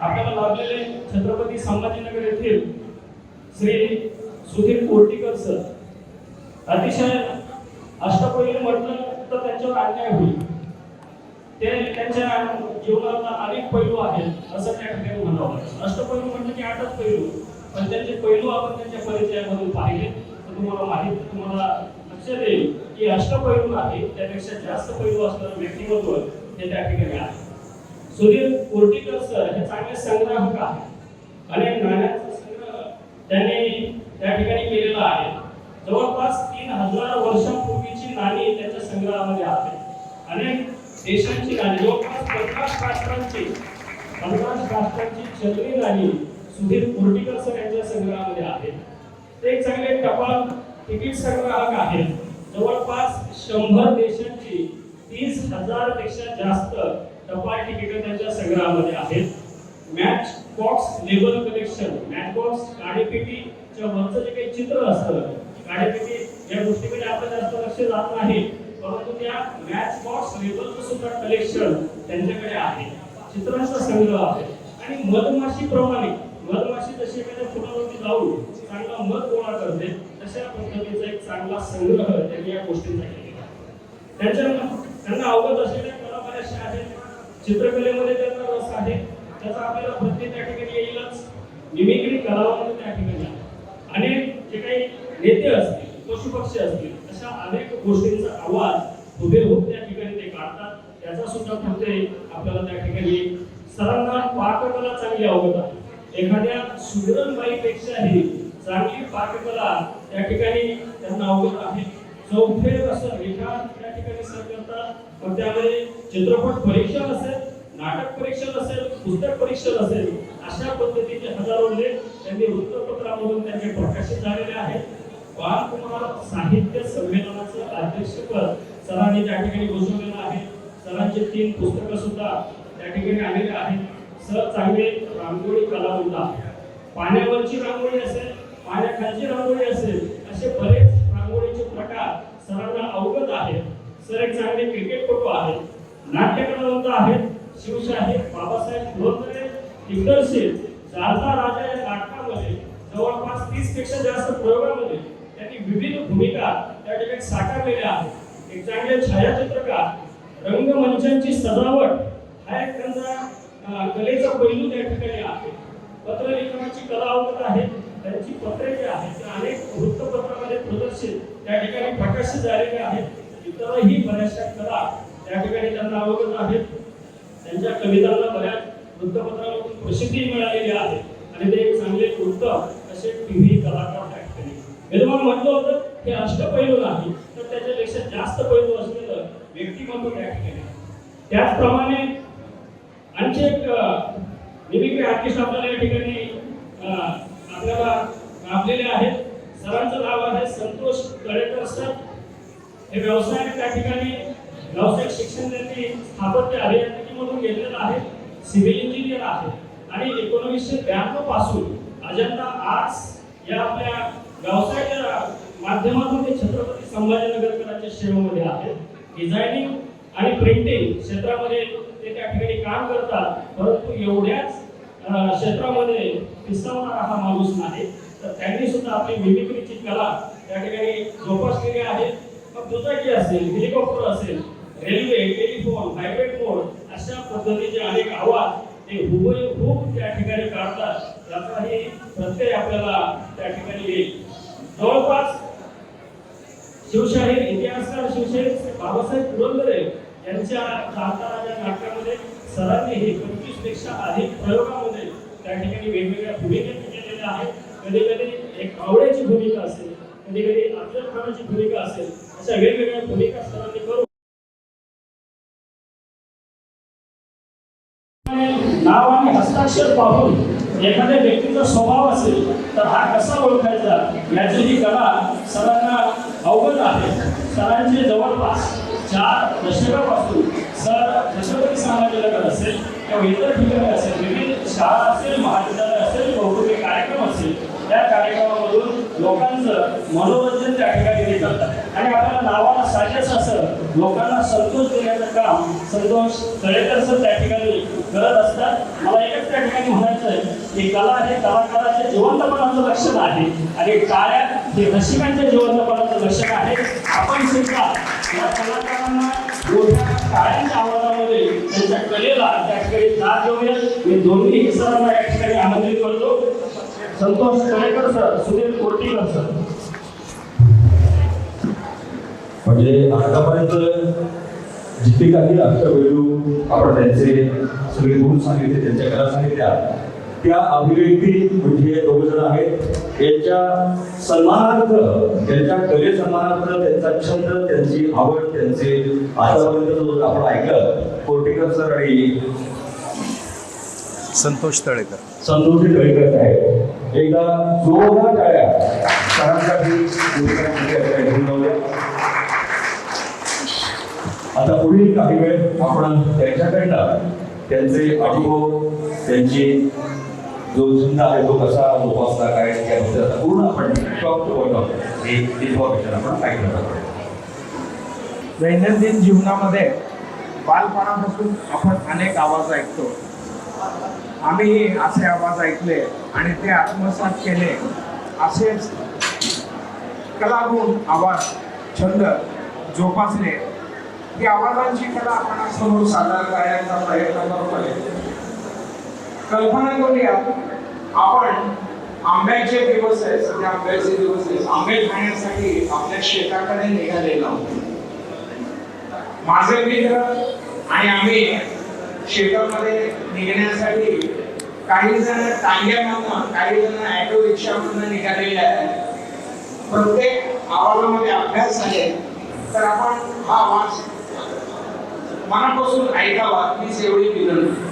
आपल्याला लाभलेले छत्रपती संभाजीनगर येथील श्री सुधीर कोर्टीकर सर अतिशय अष्टपैलू म्हटलं तर त्यांच्यावर अन्याय होईल. ते त्यांच्या जीवनाला अनेक पैलू आहेत असं त्या ठिकाणी म्हणावं लागेल. अष्टपैलू म्हटलं की आठच पैलू पण त्यांचे पैलू आपण त्यांच्या परिचयामधून पाहिले. तर तुम्हाला माहीत तुम्हाला लक्षात येईल की अष्टपैलू आहे त्यापेक्षा जास्त पैलू असणारं व्यक्तिमत्व हे त्या ठिकाणी आहे. सुधीर कोर्टीकर सर हे चांगले संग्राहक आहेत अनेक नाण्यांचा संग्रह त्यांनी त्या ठिकाणी केलेला आहे. जवळपास तीन हजार वर्षांपूर्वीची नाणी त्यांच्या संग्रहामध्ये आहे अनेक देशांची नाणी जवळपास पन्नास राष्ट्रांची पन्नास राष्ट्रांची छत्री नाणी सुधीर कोर्टीकर सर यांच्या संग्रहामध्ये आहे ते एक चांगले टपाल तिकीट संग्राहक आहेत. जवळपास शंभर देशांची तीस हजारपेक्षा जास्त टपाल तिकीट त्यांच्या संग्रहामध्ये आहेत. Match box label collection match box काळीपेटीच्या वरचं जे काही चित्र असतं काडेपेटी या गोष्टीकडे आपलं जास्त लक्ष जात नाही. परंतु त्या मॅच बॉक्स लेबलचं सुद्धा कलेक्शन त्यांच्याकडे आहे. चित्रांचा संग्रह आहे. आणि मधमाशी प्रमाणे मधमाशी जशी एखाद्या फुलावरती जाऊन चांगला मध गोळा करते तशा पद्धतीचा एक चांगला संग्रह त्यांनी या गोष्टींचा केलेला त्यांच्या त्यांना अवगत असलेल्या कला बऱ्याचशा आहेत. चित्रकलेमध्ये त्यांना रस आहे. त्याचा आपल्याला प्रत्येक त्या ठिकाणी येईलच. मिमिक्री कलावंत त्या ठिकाणी आहे. अनेक जे काही नेते असतील पशुपक्षी असतील अशा अनेक गोष्टींचा आवाज हुबेहूब त्या ठिकाणी ते काढतात. त्याचा सुद्धा प्रत्यय आपल्याला त्या ठिकाणी सरांना पाककला चांगली अवगत आहे. एखाद्या सुगरणबाईपेक्षाही चांगली पाककला त्या ठिकाणी त्यांना अवगत आहे. चौफेर असं रेखा त्या ठिकाणी सर करतात. मग त्यामध्ये चित्रपट परीक्षण असेल नाटक परीक्षण असेल पुस्तक परीक्षण असेल अशा पद्धतीचे हजारो लेख त्यांनी वृत्तपत्रामधून त्यांचे प्रकाशित झालेले आहेत. बालकुमार साहित्य संमेलनाचं अध्यक्षपद सरांनी त्या ठिकाणी घोषवलेलं आहे. सरांचे तीन पुस्तकं सुद्धा त्या ठिकाणी आलेले आहेत. सर चांगले रांगोळी कलावंत पाण्यावरची रांगोळी असेल पाण्याखालची रांगोळी असेल असे बरेच रांगोळीचे प्रकार सर्वांना अवगत आहेत सर एक चांगले क्रिकेटपटू आहेत. नाट्यकलावंत आहेत. शिवशाही बाबासाहेब धोत्रे दिग्दर्शित शारदा राजा या नाटकामध्ये जवळपास तीसपेक्षा जास्त प्रयोगामध्ये त्यांनी विविध भूमिका त्या ठिकाणी साकारलेल्या आहेत. एक चांगले छायाचित्रकार रंगमंचांची सजावट हा एक त्यांचा कलेचा पैलू त्या ठिकाणी आहे. पत्रलेखनाची कला अवगत आहे. त्यांची पत्रे जी आहेत ते अनेक वृत्तपत्रामध्ये प्रदर्शित त्या ठिकाणी प्रकाशित झालेले आहेत. इतरही बऱ्याचशा कला त्या ठिकाणी त्यांना अवगत आहेत. त्यांच्या कवितांना बऱ्याच वृत्तपत्रामधून प्रसिद्धी मिळालेली आहे. आणि ते एक चांगले उत्तम असे टीव्ही कलाकार त्या ठिकाणी. मी तुम्हाला म्हटलं होतं हे अष्टपैलू नाही तर त्याच्यापेक्षा जास्त पैलू असलेलं व्यक्तिमत्व त्या ठिकाणी त्याचप्रमाणे आणखी एक मिमिक्री आर्टिस्ट आपल्याला या ठिकाणी आपल्याला लाभलेले आहेत. सरांचं नाव आहे संतोष तळेकर सर. हे व्यवसाय त्या ठिकाणी व्यावसायिक शिक्षण त्यांनी स्थापत्य अभियांत्रिकीमधून घेतलेलं आहे. सिव्हिल इंजिनियर आहे. आणि एकोणीसशे ब्याण्णवपासून अजंता आर्ट्स या आपल्या व्यवसायाच्या माध्यमातून ते छत्रपती संभाजीनगरकरांच्या सेवेमध्ये आहेत डिझायनिंग आणि प्रिंटिंग क्षेत्रामध्ये ते त्या ठिकाणी काम करतात. परंतु एवढ्याच अं, क्षेत्रामध्ये पिसवणारा हा माणूस नाही. तर त्यांनी सुद्धा आपली मिमिक्रीची कला. त्या ठिकाणी जोपासलेली आहे. मग दुचाकी असेल हेलिकॉप्टर असेल रेल्वे टेलिफोन हायब्रिड मोड अशा पद्धतीचे अनेक आवाज ते हुबेहूब त्या ठिकाणी काढतात. याचाही प्रत्यय आपल्याला त्या ठिकाणी येईल. जवळपास शिवशाहीर इतिहासकार शिवशाहीर बाबासाहेब पुरंदरे यांच्या जाणता नाटकामध्ये सरांनी हे पंचवीसपेक्षा अधिक प्रयोगामध्ये त्या ठिकाणी वेगवेगळ्या भूमिका केलेल्या आहेत. कधी कधी एक आवड्याची भूमिका असेल कधी कधी अफजल भूमिका असेल अशा वेगवेगळ्या भूमिका सरांनी करून नाव आणि हस्ताक्षर पाहून एखाद्या व्यक्तीचा स्वभाव असेल तर हा कसा ओळखायचा याची ही कला सरांना अवगत आहे. सरांचे जवळपास चार दशकापासून सर छत्रपती संभाजीनगर असेल किंवा इतर ठिकाणी असेल विविध शाळा असेल महाविद्यालय असेल कौटुंबिक कार्यक्रम असेल त्या कार्यक्रमामधून लोकांचं मनोरंजन त्या ठिकाणी ते जातं. आणि आपल्या नावाला साजेस असं लोकांना संतोष देण्याचं काम संतोष तळेकर सर त्या ठिकाणी करत असतात. मला एकच त्या ठिकाणी म्हणायचं आहे की कला हे कलाकाराच्या जिवंतपणाचं लक्षण आहे. आणि टाळ्या हे रसिकांच्या जिवंतपणाचं लक्षण आहे. आपण सुद्धा या कलाकारांना मोठ्या टाळ्यांच्या आवाजामध्ये त्यांच्या कलेला त्या ठिकाणी दाद देऊया. मी दोन्ही सरांना या ठिकाणी आमंत्रित करतो. Santosh Talekar sir Sunil Kortikar sir. म्हणजे आतापर्यंत जितके काही अष्टपैलू आपण त्यांचे सगळे गुण सांगितले त्यांच्या कला सांगितल्या. त्या अभिव्यक्ती म्हणजे दोघ जण आहेत. यांच्या सन्मानार्थ त्यांच्या कले सन्मानार्थ त्यांचा छंद त्यांची आवड त्यांचे आतापर्यंत जो आपण ऐकलं कोर्टिकर सर आणि संतोष तळेकर. संतोषी तळेकर आहेत एकदा जोरदार टाळ्या. सरांसाठी. आता पुढील काही वेळ आपण त्यांच्याकडनं त्यांचे अनुभव त्यांची जो छंद आहे तो कसा जोपासला काय याबद्दल आता पूर्ण आपण टॉप टू बॉटम हे इन्फॉर्मेशन आपण ऐकलं जातो. दैनंदिन जीवनामध्ये बालपणापासून आपण अनेक आवाज ऐकतो. आम्ही असे आवाज ऐकले आणि ते आत्मसात केले. असेच कलागुण आवाज छंद जोपासले. ही आवाजांची कला आपण समोर सादर करण्याचा प्रयत्न करतोय कल्पना करूया. आपण आंब्याचे दिवस आहे सध्या आंब्याचे दिवस आहे आंबे खाण्यासाठी आपल्या शेताकडे निघालेलो आहोत. माझे मित्र आणि आम्ही शेतामध्ये निघण्यासाठी काही जण टांग्यामधनं काही जण ऑटो रिक्षामधनं निघालेले आहेत. प्रत्येक आवाजामध्ये अभ्यास आहे तर आपण हा आवाज मनापासून ऐकावा हीच एवढी विनंती.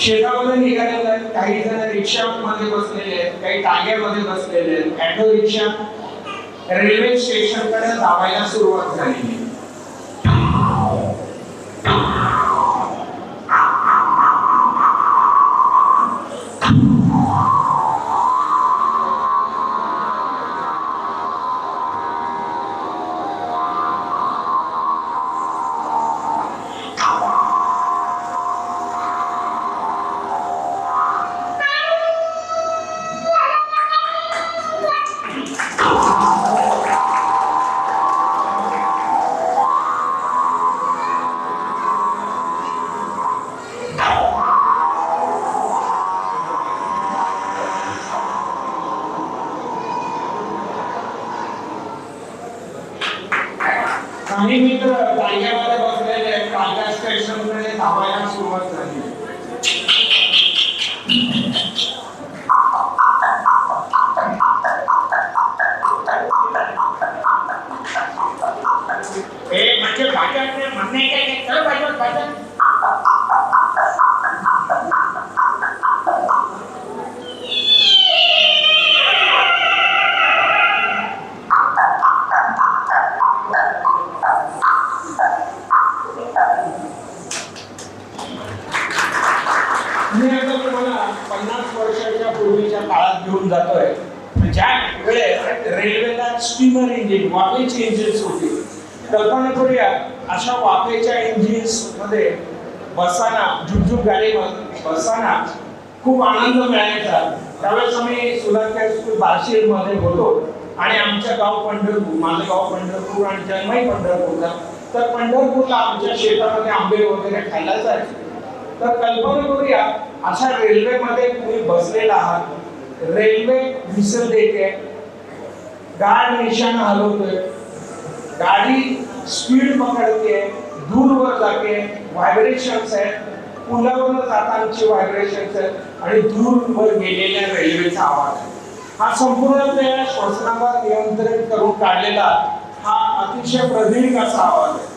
शेतामध्ये निघालेले आहेत काही जण रिक्षामध्ये बसलेले आहेत काही टांग्यामध्ये बसलेले आहेत. ऑटो रिक्षा रेल्वे स्टेशनकडे धावायला सुरुवात झालेली आहे. मी आता तुम्हाला पन्नास वर्षाच्या पूर्वीच्या काळात घेऊन जातोय. ज्या वेळेस रेल्वेला स्टीमर इंजिन वाफेचे इंजिन्स होते. कल्पना करूया अशा वाफेच्या इंजिन्समध्ये बसताना झुकझुक गाडीमध्ये बसताना खूप आनंद मिळायचा. त्यावेळेस आम्ही सुधाकर स्कूल बार्शील मध्ये होतो. आणि आमचं गाव पंढरपूर माझं गाव पंढरपूर आणि जन्मही पंढरपूरला. तर पंढरपूरला आमच्या शेतामध्ये आंबे वगैरे खायला जायचे. तर कल्पना करूया अशा रेल्वेमध्ये तुम्ही बसलेला आहात. रेल्वे व्हिसल देते. गाड निशाण हलवतोय. गाडी स्पीड पकडते दूरवर जाते. व्हायब्रेशन्स आहेत. पुलावर जातानाचे व्हायब्रेशन्स आहेत. आणि दूरवर गेलेल्या रेल्वेचा आवाज आहे. हा संपूर्णपणे श्वसनावर नियंत्रित करून काढलेला हा अतिशय प्रदीर्घ असा आवाज आहे.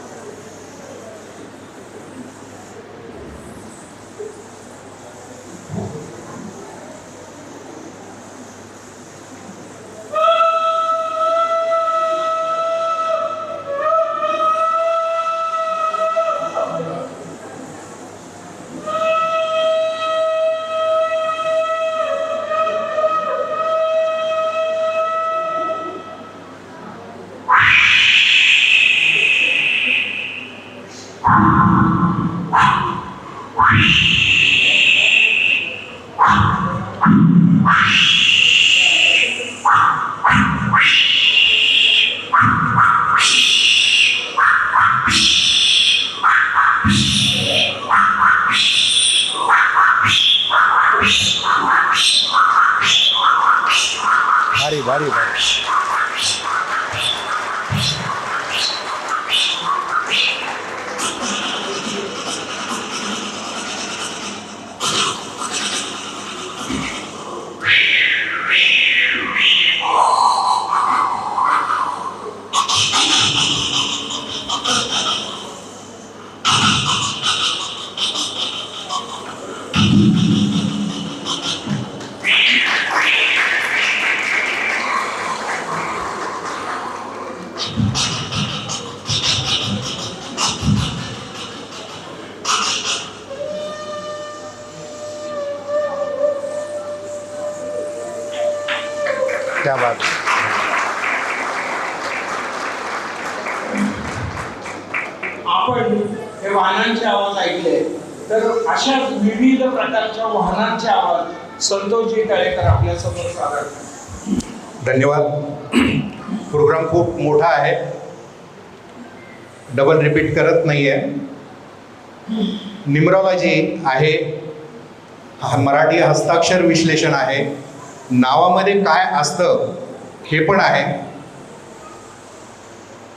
vários. आवाज ऐकले. तर अशा विविध प्रकारच्या वाहनांचे आवाज संतोषजी तळेकर आपल्यासमोर सादर धन्यवाद. प्रोग्राम खूप मोठा आहे. डबल रिपीट करत नाही आहे. निमरॉलॉजी आहे मराठी हस्ताक्षर विश्लेषण आहे. नावामध्ये काय असतं हे पण आहे.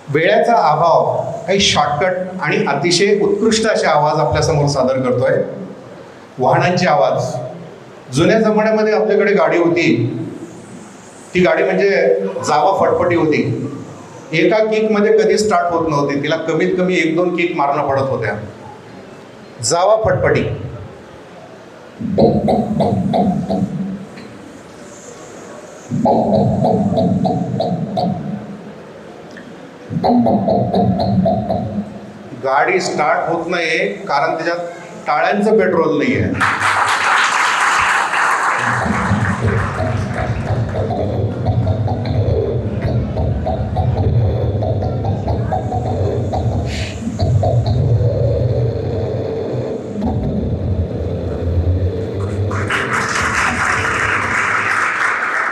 वेळेचा अभाव काही शॉर्टकट आणि अतिशय उत्कृष्ट असे आवाज आपल्यासमोर सादर करतोय. वाहनांचे आवाज. जुन्या जमान्यामध्ये आपल्याकडे गाडी होती. ती गाडी म्हणजे जावा फटफटी होती. एका किकमध्ये कधी स्टार्ट होत नव्हती. तिला कमीत कमी एक दोन किक मारणं पडत होत्या. जावा फटफटी. गाडी स्टार्ट होत नाही कारण त्याच्यात टाळ्यांचं पेट्रोल नाही आहे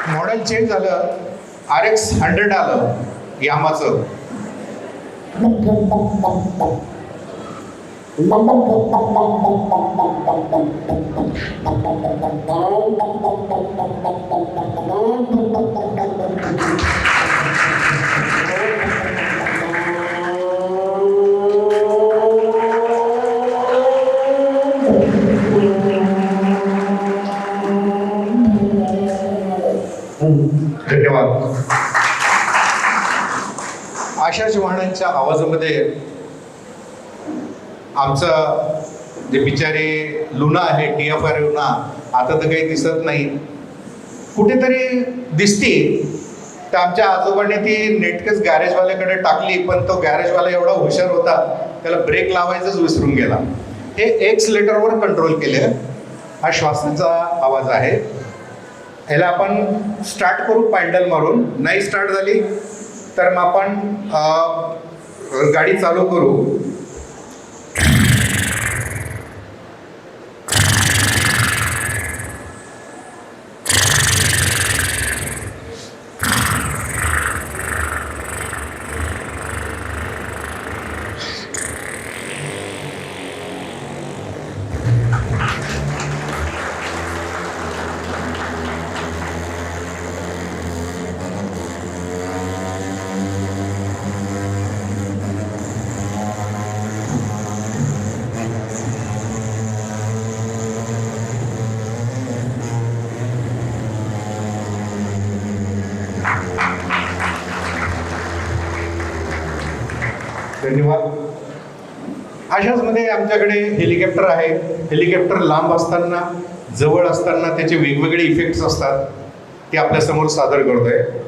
मॉडेल चेंज झालं आर एक्स हंड्रेड आलं यामाचं. bốc bốc bốc bốc bốc Thank you. आशा चव्हाणांच्या आवाजामध्ये आमचं जे बिचारे लुना आहे टी एफ आर लुना आता तर काही दिसत नाही. कुठेतरी दिसते. तर आमच्या आजोबाने ती नेटकच गॅरेजवाल्याकडे टाकली पण तो गॅरेजवाला एवढा हुशार होता त्याला ब्रेक लावायचंच विसरून गेला. हे एक्स लेटरवर कंट्रोल केले. हा श्वासाचा आवाज आहे. ह्याला आपण स्टार्ट करू पॅन्डल मारून. नाही स्टार्ट झाली. तर मग आपण गाडी चालू करू. अशाचमध्ये आमच्याकडे हेलिकॉप्टर आहे. हेलिकॉप्टर लांब असताना जवळ असताना त्याचे वेगवेगळे इफेक्ट्स असतात. ते आपल्यासमोर सादर करतो आहे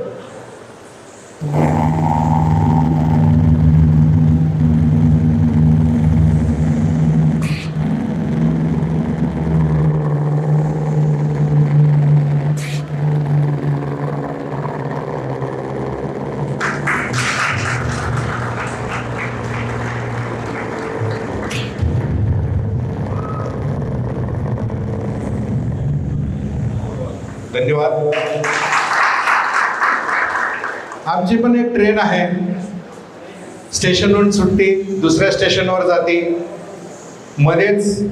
धन्यवाद. आमची पण एक ट्रेन आहे. स्टेशनवरून सुट्टी दुसऱ्या स्टेशनवर जाते. मध्येच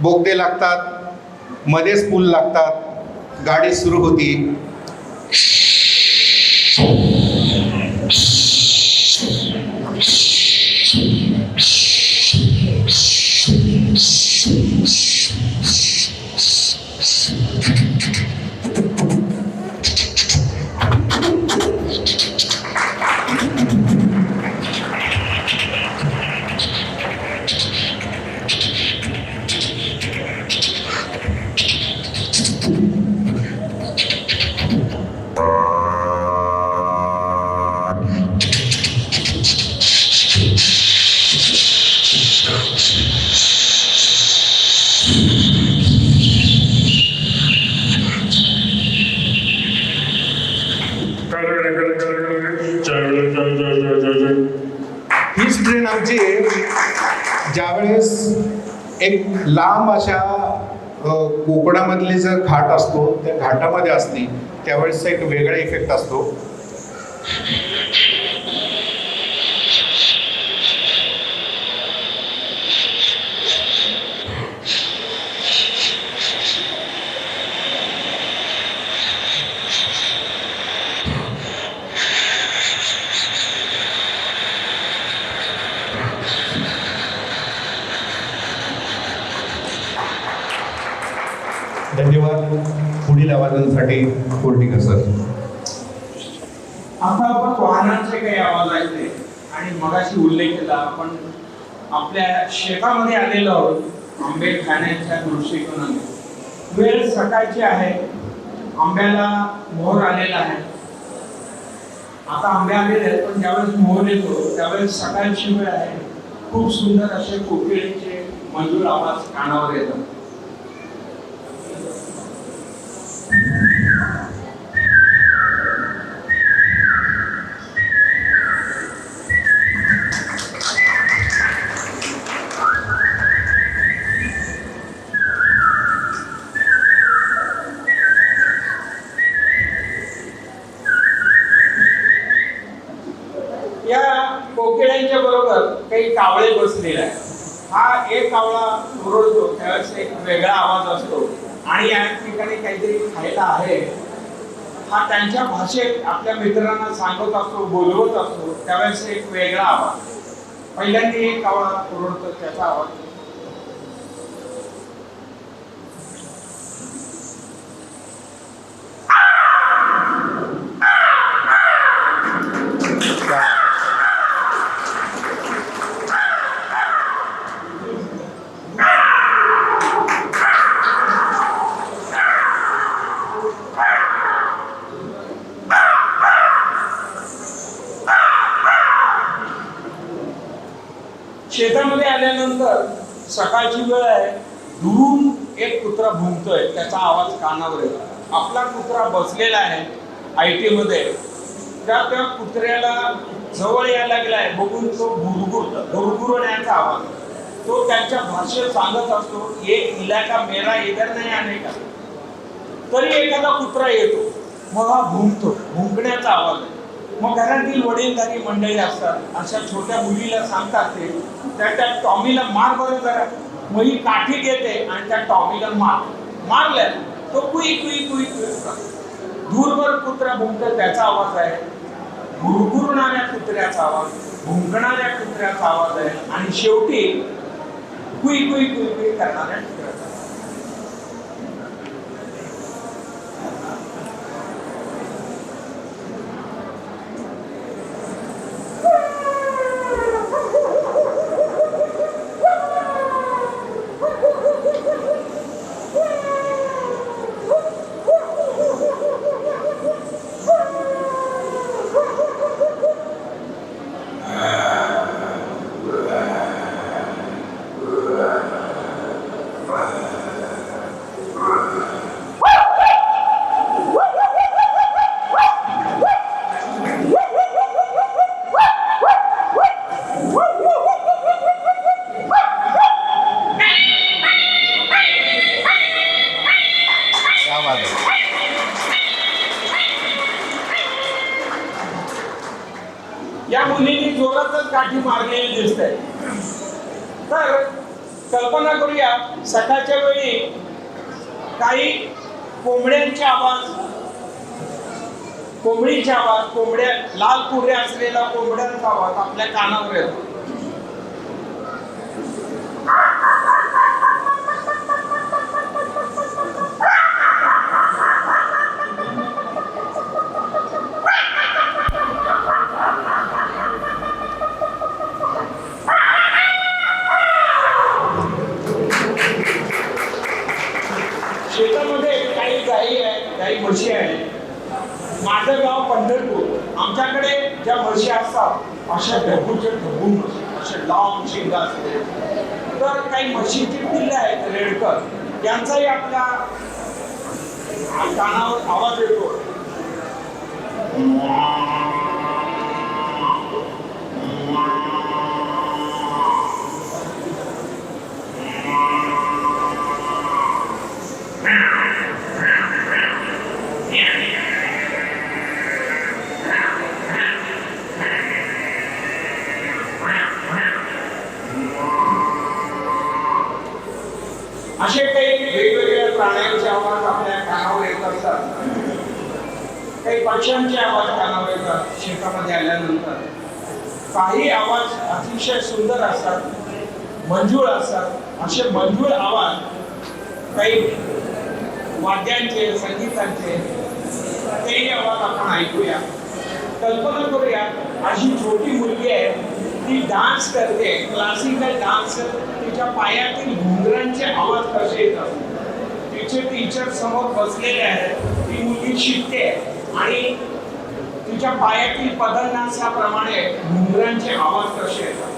बोगदे लागतात मध्येच पूल लागतात. गाडी सुरू होती. एक लांब अशा कोकणामधली जर घाट असतो त्या घाटामध्ये असते त्यावेळेस एक वेगळा इफेक्ट असतो धन्यवाद पुढील आवाजांसाठी कोर्टिक सर? आता आपण वाहनांचे काही आवाज ऐकले आणि मगाशी उल्लेख केला आपण आपल्या शेतामध्ये आलेलो आहोत आंबे खाण्याच्या दृष्टिकोनाने. वेळ सकाळची आहे आंब्याला मोहर आलेला आहे. आता आंबे आलेले आहेत पण ज्यावेळेस मोहर येतो त्यावेळेस सकाळची वेळ आहे. खूप सुंदर असे कोकिळीचे मजूर आवाज कानावर येतात या कोकिळ्यांच्या बरोबर काही कावळे बसलेले आहेत. हा एक कावळा ओरडतो त्यावेळेस एक वेगळा आवाज असतो. आणि या ठिकाणी काहीतरी खायला आहे. हा त्यांच्या भाषेत आपल्या मित्रांना सांगत असतो बोलवत असतो. त्यावेळेस एक वेगळा आवाज. पहिल्यांदा एक आवाज ओरडतो त्याचा आवाज शेतामध्ये आल्यानंतर सकाळची वेळ आहे दुरून एक कुत्रा भुंकतोय त्याचा आवाज कानावर येतो आपला कुत्रा बसलेला आहे आय टी मध्ये त्या त्या कुत्र्याला जवळ यायला लागलाय बघून तो गुरगुर गुरगुरण्याचा तो त्यांच्या भाषेत सांगत असतो ये इलाका मेरा इधर नाही आणे का? तरी एखादा कुत्रा येतो मग हा भुंकतो भुंकण्याचा आवाज आहे. मग घरातील वडीलधारी मंडळी असतात अशा छोट्या मुलीला सांगतात ते त्या त्या टॉमीला मार बरं जरा. मग ही काठी घेते आणि त्या टॉमीला मार. मारल्या तो कुई कुई कुई कुई दूरवर कुत्रा भुंकतो त्याचा आवाज आहे. गुरगुरणाऱ्या कुत्र्याचा आवाज. भुंकणाऱ्या कुत्र्याचा आवाज आहे आणि शेवटी कुई कुई कुई कुई करणाऱ्या असे काही वेगवेगळ्या प्राण्यांचे आवाज आपल्या कानावर येत असतात. काही पक्ष्यांचे आवाज कानावर येतात शेतामध्ये आल्यानंतर. काही आवाज अतिशय सुंदर असतात मंजूळ असतात. असे मंजूळ आवाज काही वाद्यांचे संगीतांचे तेही आवाज आपण ऐकूया. कल्पना करूया अशी छोटी मुलगी आहे. ती डान्स करते क्लासिकल डान्स तिच्या पायातील घुंगरांचे आवाज कसे येतात? तिचे टीचर समोर बसलेले आहेत ती मुलगी शिकते आणि तिच्या पायातील पदन्यासाप्रमाणे घुंगरांचे आवाज कसे येतात?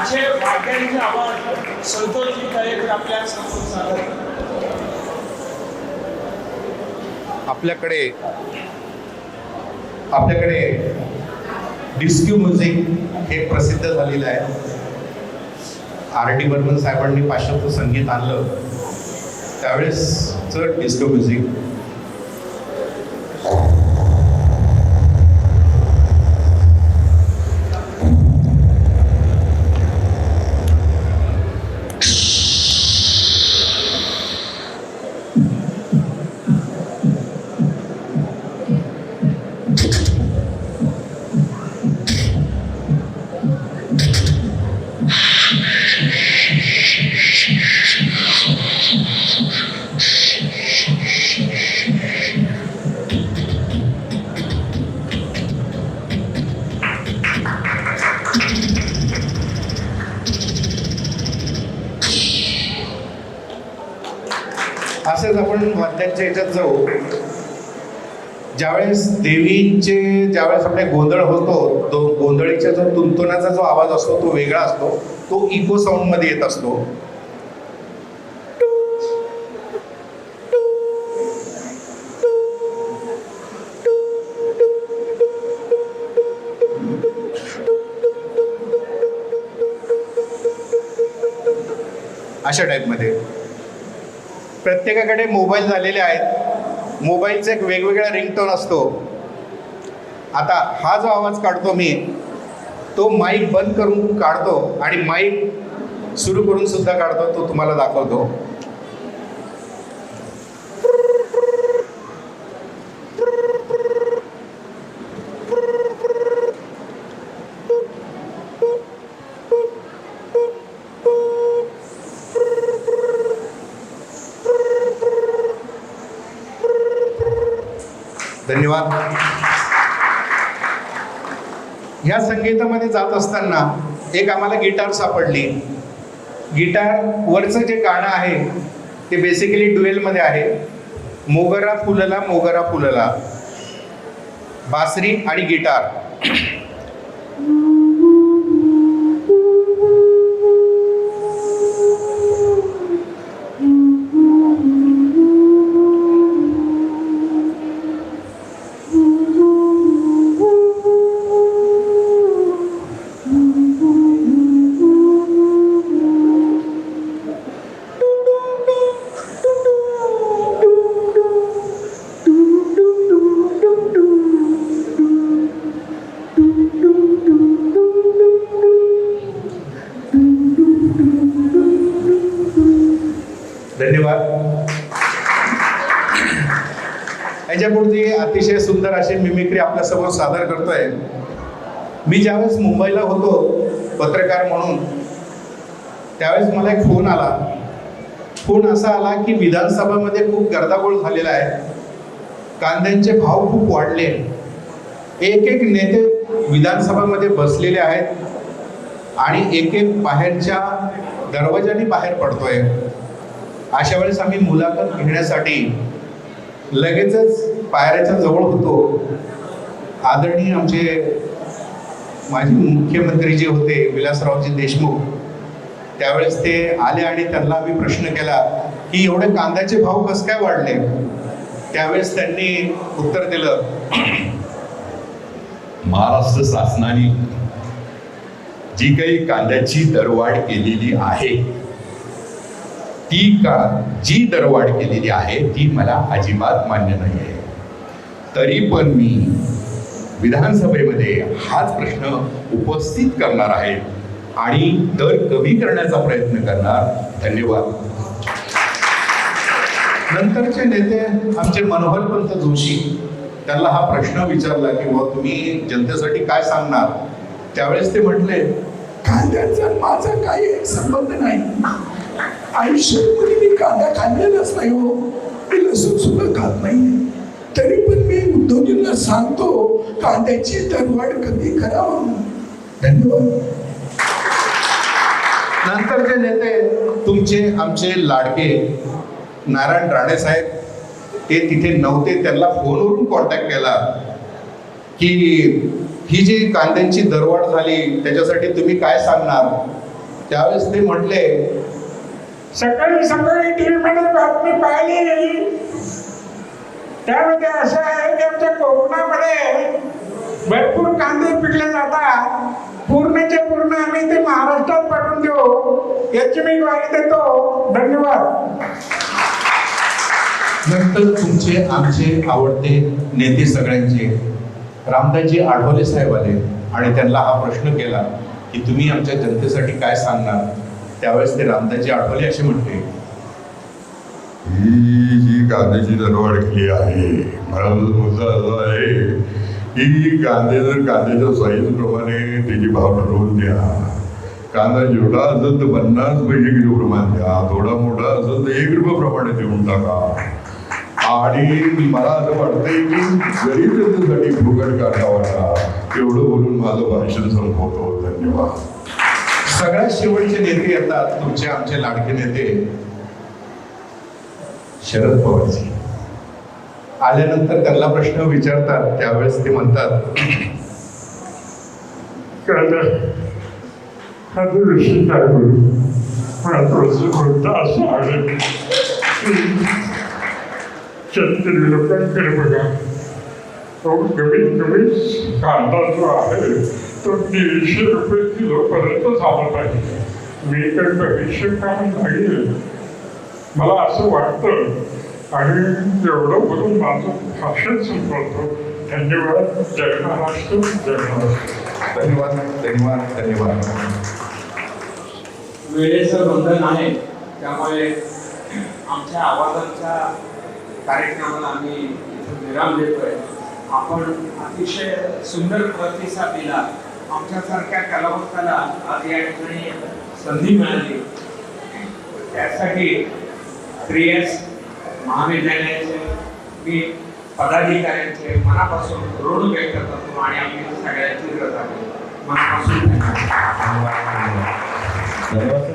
असे वाद्यांचे आवाज संतोषजी तळेकर आपल्यासमोर सादर आपल्याकडे आपल्याकडे डिस्क्यू म्युझिक हे प्रसिद्ध झालेलं आहे. आर डी बर्मन साहेबांनी पाश्चात्य संगीत आणलं. त्यावेळेस डिस्को म्युझिक त्यांच्या ह्याच्यात जाऊ. ज्यावेळेस देवींचे ज्यावेळेस आपले गोंधळ होतो तो गोंधळीचा जो तुंतुनाचा जो आवाज असतो तो वेगळा असतो. तो इको साऊंडमध्ये येत असतो. अशा टाईपमध्ये प्रत्येकाकडे मोबाईल झालेले आहेत. मोबाईलचा एक वेगवेगळा रिंगटोन असतो. आता हा जो आवाज काढतो मी तो माईक बंद करून काढतो आणि माईक सुरू करून सुद्धा काढतो तो तुम्हाला दाखवतो धन्यवाद ह्या संगीतामध्ये जात असताना एक आम्हाला गिटार सापडली. गिटारवरचं जे गाणं आहे ते बेसिकली ड्युएलमध्ये आहे. मोगरा फुलला मोगरा फुलला. बासरी आणि गिटार. सादर करतोय. मी ज्यावेळेस मुंबईला होतो पत्रकार म्हणून त्यावेळेस मला एक फोन आला. फोन असा आला की विधानसभामध्ये खूप गर्दागोळ झालेला आहे. कांद्यांचे भाव खूप वाढले. एक एक नेते विधानसभामध्ये बसलेले आहेत आणि एक एक बाहेरच्या दरवाजाने बाहेर पडतोय. अशा वेळेस आम्ही मुलाखत घेण्यासाठी लगेचच पायऱ्याच्या जवळ होतो. आदरणीय आमचे माजी मुख्यमंत्री जे होते विलासरावजी देशमुख त्यावेळेस ते आले आणि त्यांना आम्ही प्रश्न केला की एवढे कांद्याचे भाव कस काय वाढले? त्यावेळेस त्यांनी उत्तर दिलं महाराष्ट्र शासनाने जी काही कांद्याची दरवाढ केलेली आहे ती का जी दरवाढ केलेली आहे ती मला अजिबात मान्य नाही आहे तरी पण मी विधानसभेमध्ये हाच प्रश्न उपस्थित करणार आहे आणि दर कमी करण्याचा प्रयत्न करणार. धन्यवाद. नंतरचे नेते आमचे मनोहरपंत जोशी त्यांना हा प्रश्न विचारला की बुवा तुम्ही जनतेसाठी काय सांगणार? त्यावेळेस ते म्हटले कांद्याचा माझा काही संबंध नाही. आयुष्यामध्ये मी कांदा खाल्लेलाच नाही हो. मी लसूण सुद्धा खात नाही तरी पण मी उद्योगींना सांगतो कांद्याची दरवाढ कमी करावा धन्यवाद. नंतरचे नेते तुमचे आमचे लाडके नारायण राणे साहेब ते तिथे नव्हते त्यांना फोनवरून कॉन्टॅक्ट केला की ही जी कांद्यांची दरवाढ झाली त्याच्यासाठी तुम्ही काय सांगणार? त्यावेळेस ते म्हटले सकाळी सकाळी टीव्ही मध्ये बातमी पाहिली. त्यामध्ये असं आहे की आमच्या कोकणामध्ये भरपूर कांदे पिकले जातात. पूर्णचे पूर्ण आम्ही ते महाराष्ट्रात पाठवून देऊ. याची मी ग्वाही देतो. धन्यवाद. नंतर तुमचे आमचे आवडते नेते सगळ्यांचे रामदासजी आठवले साहेब आले आणि त्यांना हा प्रश्न केला की तुम्ही आमच्या जनतेसाठी काय सांगणार? त्यावेळेस ते रामदासजी आठवले असे म्हटले ही जी कांद्याची दरवाढ केली आहे मला मुद्दा असा आहे की कांदे जर कांद्याच्या साईजप्रमाणे त्याची भाव ठरवून द्या कांदा जेवढा असेल तर पन्नास पैसे किलो प्रमाण द्या थोडा मोठा असेल तर एक रुपये प्रमाणे देऊन टाका. आणि मला असं वाटतंय की गरीब जनतेसाठी फुकट काढता वाटा एवढं बोलून माझं भाषण संपवतो धन्यवाद. सगळ्यात शेवटचे नेते येतात तुमचे आमचे लाडके नेते. शरद पवारजी. आल्यानंतर त्यांना प्रश्न विचारतात त्यावेळेस ते म्हणतात कांदा हा जो असं आवडेल की शेतकरी लोकांकडे बघा. तो कमीत कमी कांदा जो आहे तो दीडशे रुपये किलोपर्यंत झाला पाहिजे. मी तर भविष्य काम लागेल मला असं वाटतं आणि एवढं बोलून माझं भाषण संपवतो. धन्यवाद. जय महाराष्ट्र जय महाराष्ट्र. धन्यवाद धन्यवाद धन्यवाद. वेळेचं बंधन आहे त्यामुळे आमच्या आवाजांच्या कार्यक्रमाला आम्ही इथं विराम देतोय. आपण अतिशय सुंदर प्रतिसाद दिला. आमच्यासारख्या कलावंताला आज या ठिकाणी संधी मिळाली. त्यासाठी श्रेयस महाविद्यालयाचे मी पदाधिकाऱ्यांचे मनापासून ऋण व्यक्त करतो आणि आम्ही सगळ्यांची रजा आहे. मनापासून धन्यवाद.